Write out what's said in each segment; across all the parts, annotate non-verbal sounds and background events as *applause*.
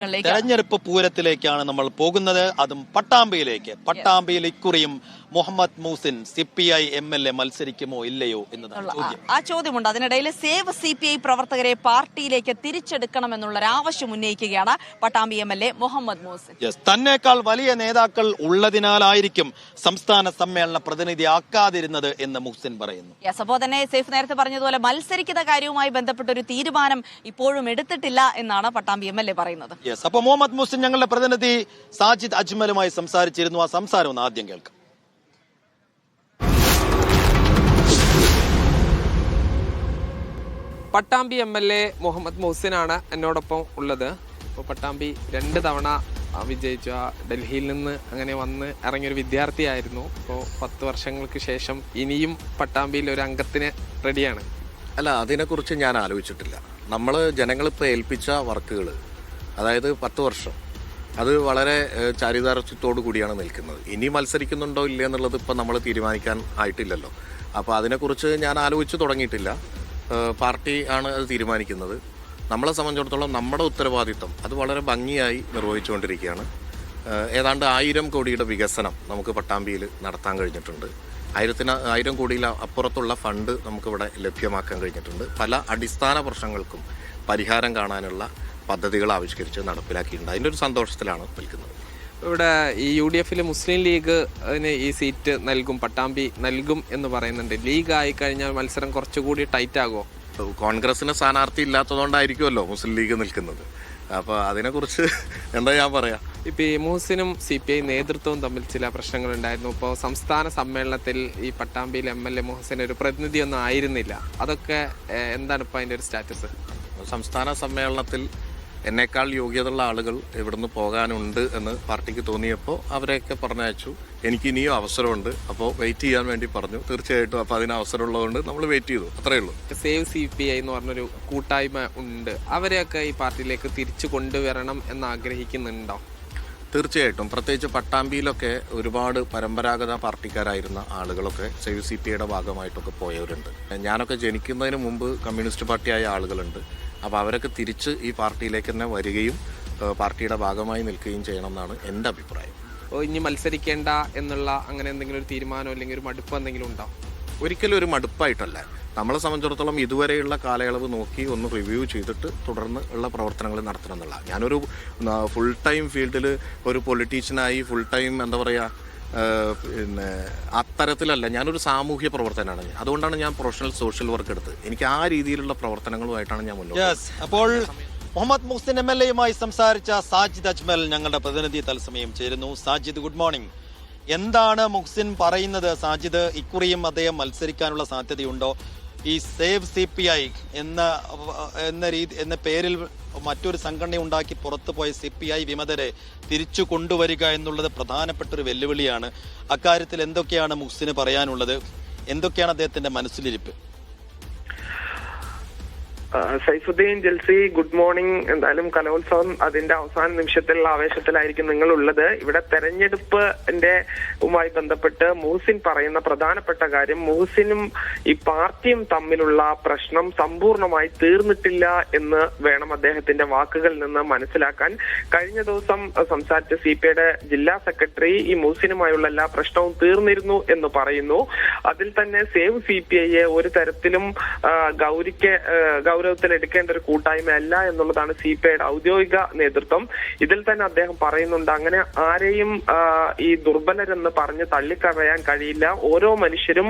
തെരഞ്ഞെടുപ്പ് പൂരത്തിലേക്കാണ് നമ്മൾ പോകുന്നത്. അതും പട്ടാമ്പിയിലേക്ക്. പട്ടാമ്പിയിൽ ഇക്കുറിയും Muhammad Muhsin C P I M L A മത്സരിക്കുമോ ഇല്ലയോ എന്നതാണ് ചോദ്യം. ആ ചോദ്യമുണ്ട്. അതിനിടയിൽ സേവ് സി പി ഐ പ്രവർത്തകരെ പാർട്ടിയിലേക്ക് തിരിച്ചെടുക്കണമെന്നുള്ള ഒരു ആവശ്യം ഉന്നയിക്കുകയാണ് Pattambi M L A Muhammad Muhsin. തന്നേക്കാൾ വലിയ നേതാക്കൾ ഉള്ളതിനാലായിരിക്കും സംസ്ഥാന സമ്മേളന പ്രതിനിധി ആക്കാതിരുന്നത് എന്ന് മുഹ്സിൻ പറയുന്നു. യെസ് അപ്പോൾ തന്നെ സേഫ് നേരത്തെ പറഞ്ഞതുപോലെ മത്സരിക്കുന്ന കാര്യവുമായി ബന്ധപ്പെട്ട ഒരു തീരുമാനം ഇപ്പോഴും എടുത്തിട്ടില്ല എന്നാണ് പട്ടാമ്പി എം എൽ എ പറയുന്നത്. യെസ് അപ്പൊ മുഹമ്മദ് മുഹ്സിൻ ഞങ്ങളുടെ പ്രതിനിധി സാജിദ് അജ്മലുമായി സംസാരിച്ചിരുന്നു. ആ സംസാരം ഒന്ന് ആദ്യം കേൾക്കാം. Pattambi M L A Muhammad മുഹസിനാണ് എന്നോടൊപ്പം ഉള്ളത്. അപ്പോൾ പട്ടാമ്പി രണ്ട് തവണ വിജയിച്ചു. ആ ഡൽഹിയിൽ നിന്ന് അങ്ങനെ വന്ന് ഇറങ്ങിയൊരു വിദ്യാർത്ഥിയായിരുന്നു അപ്പോൾ പത്ത് വർഷങ്ങൾക്ക് ശേഷം ഇനിയും പട്ടാമ്പിയിൽ ഒരു അംഗത്തിന് റെഡിയാണ്. അല്ല അതിനെക്കുറിച്ച് ഞാൻ ആലോചിച്ചിട്ടില്ല. നമ്മൾ ജനങ്ങളിപ്പോൾ ഏൽപ്പിച്ച വർക്കുകൾ അതായത് പത്ത് വർഷം അത് വളരെ ചാരിതാർത്ഥ്യത്തോടു കൂടിയാണ് നിൽക്കുന്നത്. ഇനി മത്സരിക്കുന്നുണ്ടോ ഇല്ല എന്നുള്ളത് ഇപ്പം നമ്മൾ തീരുമാനിക്കാൻ ആയിട്ടില്ലല്ലോ. അപ്പോൾ അതിനെക്കുറിച്ച് ഞാൻ ആലോചിച്ച് തുടങ്ങിയിട്ടില്ല. പാർട്ടി ആണ് അത് തീരുമാനിക്കുന്നത്. നമ്മളെ സംബന്ധിച്ചിടത്തോളം നമ്മുടെ ഉത്തരവാദിത്തം അത് വളരെ ഭംഗിയായി നിർവഹിച്ചുകൊണ്ടിരിക്കുകയാണ്. ഏതാണ്ട് ആയിരം കോടിയുടെ വികസനം നമുക്ക് പട്ടാമ്പിയിൽ നടത്താൻ കഴിഞ്ഞിട്ടുണ്ട്. ആയിരത്തിന് ആയിരം കോടിയിൽ അപ്പുറത്തുള്ള ഫണ്ട് നമുക്കിവിടെ ലഭ്യമാക്കാൻ കഴിഞ്ഞിട്ടുണ്ട്. പല അടിസ്ഥാന പ്രശ്നങ്ങൾക്കും പരിഹാരം കാണാനുള്ള പദ്ധതികൾ ആവിഷ്കരിച്ച് നടപ്പിലാക്കിയിട്ടുണ്ട്. അതിന്റെ ഒരു സന്തോഷത്തിലാണ് നിൽക്കുന്നത്. ഇവിടെ ഈ യു ഡി എഫിൽ മുസ്ലിം ലീഗ് അതിന് ഈ സീറ്റ് നൽകും പട്ടാമ്പി നൽകും എന്ന് പറയുന്നുണ്ട്. ലീഗ് ആയി കഴിഞ്ഞാൽ മത്സരം കുറച്ചുകൂടി ടൈറ്റ് ആകുമോ? കോൺഗ്രസിന് സ്ഥാനാർത്ഥി ഇല്ലാത്തതുകൊണ്ടായിരിക്കുമല്ലോ മുസ്ലിം ലീഗ് നിൽക്കുന്നത്. അപ്പോൾ അതിനെക്കുറിച്ച് *laughs* എന്താ ഞാൻ പറയാം? ഇപ്പൊ ഈ മുഹസിനും സി പി ഐ നേതൃത്വവും തമ്മിൽ ചില പ്രശ്നങ്ങൾ ഉണ്ടായിരുന്നു ഇപ്പോൾ സംസ്ഥാന സമ്മേളനത്തിൽ ഈ പട്ടാമ്പിയിൽ എം എൽ എ മുഹസിൻ ഒരു പ്രതിനിധിയൊന്നും ആയിരുന്നില്ല. അതൊക്കെ എന്താണ് ഇപ്പൊ അതിന്റെ ഒരു സ്റ്റാറ്റസ്? സംസ്ഥാന സമ്മേളനത്തിൽ എന്നേക്കാൾ യോഗ്യതയുള്ള ആളുകൾ ഇവിടുന്ന് പോകാനുണ്ട് എന്ന് പാർട്ടിക്ക് തോന്നിയപ്പോൾ അവരെയൊക്കെ പറഞ്ഞയച്ചു. എനിക്ക് ഇനിയും അവസരമുണ്ട്. അപ്പോൾ വെയിറ്റ് ചെയ്യാൻ വേണ്ടി പറഞ്ഞു. തീർച്ചയായിട്ടും അപ്പോൾ അതിന് അവസരമുള്ളതുകൊണ്ട് നമ്മൾ വെയിറ്റ് ചെയ്തു. അത്രയേ ഉള്ളൂ. സേവ് സി പി ഐ എന്ന് പറഞ്ഞൊരു കൂട്ടായ്മ ഉണ്ട്. അവരെയൊക്കെ ഈ പാർട്ടിയിലേക്ക് തിരിച്ചു കൊണ്ടുവരണം എന്ന് ആഗ്രഹിക്കുന്നുണ്ടോ? തീർച്ചയായിട്ടും. പ്രത്യേകിച്ച് പട്ടാമ്പിയിലൊക്കെ ഒരുപാട് പരമ്പരാഗത പാർട്ടിക്കാരായിരുന്ന ആളുകളൊക്കെ സേവ് സി പി ഐയുടെ ഭാഗമായിട്ടൊക്കെ പോയവരുണ്ട്. ഞാനൊക്കെ ജനിക്കുന്നതിന് മുമ്പ് കമ്മ്യൂണിസ്റ്റ് പാർട്ടിയായ ആളുകളുണ്ട്. അപ്പോൾ അവരൊക്കെ തിരിച്ച് ഈ പാർട്ടിയിലേക്ക് തന്നെ വരികയും പാർട്ടിയുടെ ഭാഗമായി നിൽക്കുകയും ചെയ്യണം എന്നാണ് എന്റെ അഭിപ്രായം. ഓ ഇനി മത്സരിക്കേണ്ട എന്നുള്ള അങ്ങനെ എന്തെങ്കിലും ഒരു തീരുമാനം അല്ലെങ്കിൽ ഒരു മടുപ്പ് എന്തെങ്കിലും ഉണ്ടോ? ഒരിക്കലും ഒരു മടുപ്പായിട്ടല്ല. നമ്മളെ സംബന്ധിച്ചിടത്തോളം ഇതുവരെയുള്ള കാലയളവ് നോക്കി ഒന്ന് റിവ്യൂ ചെയ്തിട്ട് തുടർന്ന് ഉള്ള പ്രവർത്തനങ്ങൾ നടത്തണം എന്നുള്ള ഞാനൊരു ഫുൾ ടൈം ഫീൽഡിൽ ഒരു പൊളിറ്റീഷ്യനായി ഫുൾ ടൈം എന്താ പറയുക പിന്നെ അത്തരത്തിലല്ല ഞാനൊരു സാമൂഹ്യ പ്രവർത്തനമാണ് അതുകൊണ്ടാണ് ഞാൻ പ്രൊഫഷണൽ സോഷ്യൽ വർക്ക് എടുത്തത്. എനിക്ക് ആ രീതിയിലുള്ള പ്രവർത്തനങ്ങളുമായിട്ടാണ് ഞാൻ മുന്നോട്ട് അപ്പോൾ മുഹമ്മദ് മുഹ്സിൻ എം എൽ എയുമായി സംസാരിച്ച സാജിദ് അജ്മൽ ഞങ്ങളുടെ പ്രതിനിധി തത്സമയം ചേരുന്നു. സാജിദ് ഗുഡ് മോർണിംഗ് എന്താണ് മുഹ്സിൻ പറയുന്നത്? സാജിദ് ഇക്കുറിയും അദ്ദേഹം മത്സരിക്കാനുള്ള സാധ്യതയുണ്ടോ? ഈ സേവ് സി പി ഐ എന്ന എന്ന രീതി എന്ന പേരിൽ മറ്റൊരു സംഘടന ഉണ്ടാക്കി പുറത്തു പോയ സി പി ഐ വിമതരെ തിരിച്ചു കൊണ്ടുവരിക എന്നുള്ളത് പ്രധാനപ്പെട്ട ഒരു വെല്ലുവിളിയാണ്. അക്കാര്യത്തിൽ എന്തൊക്കെയാണ് മുഹ്സിന് പറയാനുള്ളത്? എന്തൊക്കെയാണ് അദ്ദേഹത്തിന്റെ മനസ്സിലിരിപ്പ്? Saifuddin Jalsi good morning. എന്തായാലും കലോത്സവം അതിന്റെ അവസാന നിമിഷത്തിലുള്ള ആവേശത്തിലായിരിക്കും നിങ്ങൾ ഉള്ളത് ഇവിടെ തെരഞ്ഞെടുപ്പിന്റെ ഉമായി ബന്ധപ്പെട്ട് മുഹസിൻ പറയുന്ന പ്രധാനപ്പെട്ട കാര്യം മുഹസിനും ഈ പാർട്ടിയും തമ്മിലുള്ള പ്രശ്നം സമ്പൂർണമായി തീർന്നിട്ടില്ല എന്ന് വേണം അദ്ദേഹത്തിന്റെ വാക്കുകളിൽ നിന്ന് മനസ്സിലാക്കാൻ. കഴിഞ്ഞ ദിവസം സംസാരിച്ച സി പി ഐയുടെ ജില്ലാ സെക്രട്ടറി ഈ മുഹസിനുമായുള്ള എല്ലാ പ്രശ്നവും തീർന്നിരുന്നു എന്ന് പറയുന്നു. അതിൽ തന്നെ സേവ് സി പി ഐയെ ഒരു തരത്തിലും ഗൗരിക്ക് ആ, ഗൗരവത്തിൽ എടുക്കേണ്ട ഒരു കൂട്ടായ്മ അല്ല എന്നുള്ളതാണ് സി പി ഐയുടെ ഔദ്യോഗിക നേതൃത്വം. ഇതിൽ തന്നെ അദ്ദേഹം പറയുന്നുണ്ട് അങ്ങനെ ആരെയും ഈ ദുർബലരെന്ന് പറഞ്ഞ് തള്ളിക്കളയാൻ കഴിയില്ല. ഓരോ മനുഷ്യരും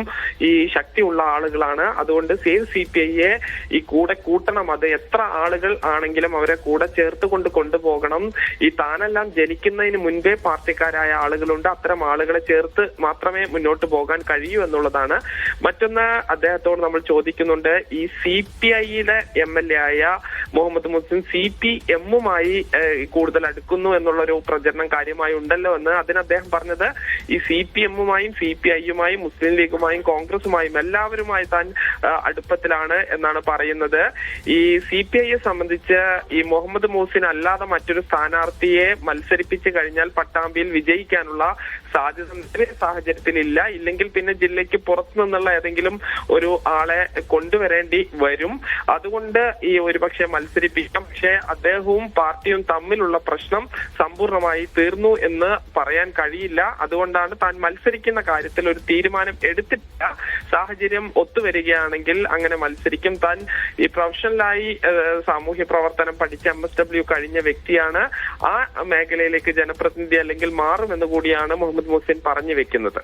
ഈ ശക്തിയുള്ള ആളുകളാണ്. അതുകൊണ്ട് സേവ് സി പി ഐയെ ഈ കൂടെ കൂട്ടണം. അത് എത്ര ആളുകൾ ആണെങ്കിലും അവരെ കൂടെ ചേർത്ത് കൊണ്ട് കൊണ്ടുപോകണം. ഈ താനെല്ലാം ജനിക്കുന്നതിന് മുൻപേ പാർട്ടിക്കാരായ ആളുകളുണ്ട്. അത്തരം ആളുകളെ ചേർത്ത് മാത്രമേ മുന്നോട്ട് പോകാൻ കഴിയൂ എന്നുള്ളതാണ്. മറ്റൊന്ന് അദ്ദേഹത്തോട് നമ്മൾ ചോദിക്കുന്നുണ്ട്. ഈ സി പി ഐയിലെ എം എൽ എ ആയ മുഹമ്മദ് മുസ്ലിം സി പി എമ്മുമായി കൂടുതൽ അടുക്കുന്നു എന്നുള്ള ഒരു പ്രചരണം കാര്യമായി ഉണ്ടല്ലോ എന്ന് അതിന് അദ്ദേഹം പറഞ്ഞത്. ഈ സി പി എമ്മുമായും സി പി ഐയുമായും മുസ്ലിം ലീഗുമായും കോൺഗ്രസുമായും എല്ലാവരുമായി താൻ അടുപ്പത്തിലാണ് എന്നാണ് പറയുന്നത്. ഈ സി പി ഐയെ സംബന്ധിച്ച് ഈ മുഹമ്മദ് മൂസിൻ അല്ലാതെ മറ്റൊരു സ്ഥാനാർത്ഥിയെ മത്സരിപ്പിച്ചു കഴിഞ്ഞാൽ പട്ടാമ്പിയിൽ വിജയിക്കാനുള്ള സാധ്യത നിലവിലെ സാഹചര്യത്തിൽ ഇല്ല. ഇല്ലെങ്കിൽ പിന്നെ ജില്ലയ്ക്ക് പുറത്തു നിന്നുള്ള ഏതെങ്കിലും ഒരു ആളെ കൊണ്ടുവരേണ്ടി വരും. അതുകൊണ്ട് ഈ ഒരുപക്ഷെ മത്സരിപ്പിക്കാം. പക്ഷേ അദ്ദേഹവും പാർട്ടിയും തമ്മിലുള്ള പ്രശ്നം സമ്പൂർണമായി തീർന്നു എന്ന് പറയാൻ കഴിയില്ല. അതുകൊണ്ടാണ് താൻ മത്സരിക്കുന്ന കാര്യത്തിൽ ഒരു തീരുമാനം എടുത്തിട്ടില്ല. സാഹചര്യം ഒത്തുവരികയാണെങ്കിൽ അങ്ങനെ മത്സരിക്കും. താൻ ഈ പ്രൊഫഷണലായി സാമൂഹ്യ പ്രവർത്തനം പഠിച്ച എം എസ് ഡബ്ല്യു കഴിഞ്ഞ വ്യക്തിയാണ് ആ മേഖലയിലേക്ക് ജനപ്രതിനിധി അല്ലെങ്കിൽ മാറുമെന്ന് കൂടിയാണ് മുഹമ്മദ് മുഹസിൻ പറഞ്ഞു വെക്കുന്നത്.